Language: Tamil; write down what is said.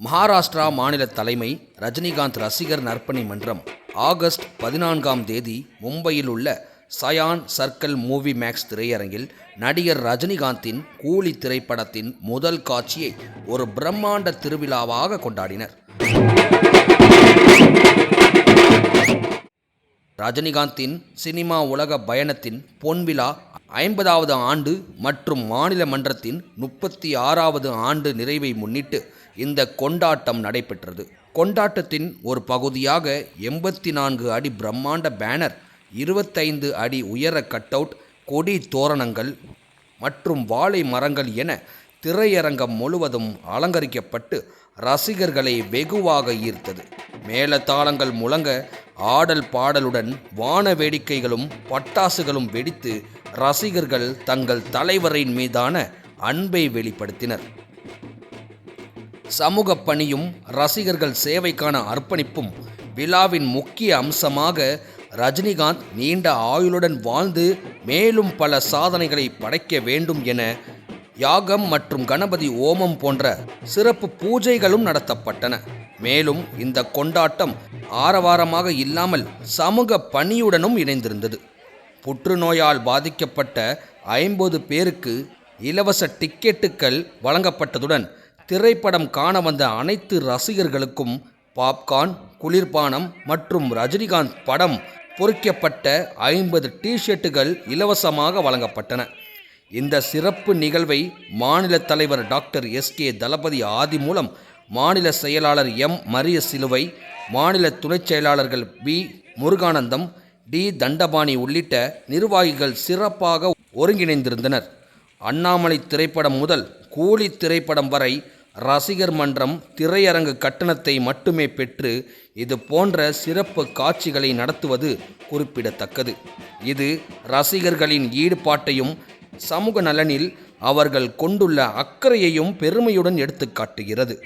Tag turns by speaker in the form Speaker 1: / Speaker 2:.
Speaker 1: மகாராஷ்டிரா மாநில தலைமை ரஜினிகாந்த் ரசிகர் நற்பணி மன்றம் ஆகஸ்ட் பதினான்காம் தேதி மும்பையில் உள்ள சயான் சர்க்கிள் மூவி மேக்ஸ் திரையரங்கில் நடிகர் ரஜினிகாந்தின் கூலி திரைப்படத்தின் முதல் காட்சியை ஒரு பிரம்மாண்ட திருவிழாவாக கொண்டாடினர். ரஜினிகாந்தின் சினிமா உலக பயணத்தின் பொன்விழா ஐம்பதாவது ஆண்டு மற்றும் மாநில மன்றத்தின் முப்பத்தி ஆறாவது ஆண்டு நிறைவை முன்னிட்டு இந்த கொண்டாட்டம் நடைபெற்றது. கொண்டாட்டத்தின் ஒரு பகுதியாக எண்பத்தி நான்கு அடி பிரம்மாண்ட பேனர் இருபத்தைந்து அடி உயர கட்டவுட் கொடி தோரணங்கள் மற்றும் வாழை மரங்கள் என திரையரங்கம் முழுவதும் அலங்கரிக்கப்பட்டு ரசிகர்களை வெகுவாக ஈர்த்தது. மேளதாளங்கள் முழங்க ஆடல் பாடலுடன் வான வேடிக்கைகளும் பட்டாசுகளும் வெடித்து ரசிகர்கள் தங்கள் தலைவரின் மீதான அன்பை வெளிப்படுத்தினர். சமூக பணியும் ரசிகர்கள் சேவைக்கான அர்ப்பணிப்பும் விழாவின் முக்கிய அம்சமாக ரஜினிகாந்த் நீண்ட ஆயுளுடன் வாழ்ந்து மேலும் பல சாதனைகளை படைக்க வேண்டும் என யாகம் மற்றும் கணபதி ஓமம் போன்ற சிறப்பு பூஜைகளும் நடத்தப்பட்டன. மேலும் இந்த கொண்டாட்டம் ஆரவாரமாக இல்லாமல் சமூக பணியுடனும் இணைந்திருந்தது. புற்றுநோயால் பாதிக்கப்பட்ட ஐம்பது பேருக்கு இலவச டிக்கெட்டுகள் வழங்கப்பட்டதுடன் திரைப்படம் காண வந்த அனைத்து ரசிகர்களுக்கும் பாப்கார்ன் குளிர்பானம் மற்றும் ரஜினிகாந்த் படம் பொறிக்கப்பட்ட ஐம்பது டிஷர்ட்டுகள் இலவசமாக வழங்கப்பட்டன. இந்த சிறப்பு நிகழ்வை மாநில தலைவர் doctor S K Thalapathi Aadhi மூலம் மாநில செயலாளர் எம் மரிய சிலுவை மாநில துணைச் செயலாளர்கள் பி முருகானந்தம் டி தண்டபாணி உள்ளிட்ட நிர்வாகிகள் சிறப்பாக ஒருங்கிணைந்திருந்தனர். அண்ணாமலை திரைப்படம் முதல் கூலி திரைப்படம் வரை ரசிகர் மன்றம் திரையரங்கு கட்டணத்தை மட்டுமே பெற்று இது போன்ற சிறப்பு காட்சிகளை நடத்துவது குறிப்பிடத்தக்கது. இது ரசிகர்களின் ஈடுபாட்டையும் சமூக நலனில் அவர்கள் கொண்டுள்ள அக்கறையையும் பெருமையுடன் எடுத்துக்காட்டுகிறது.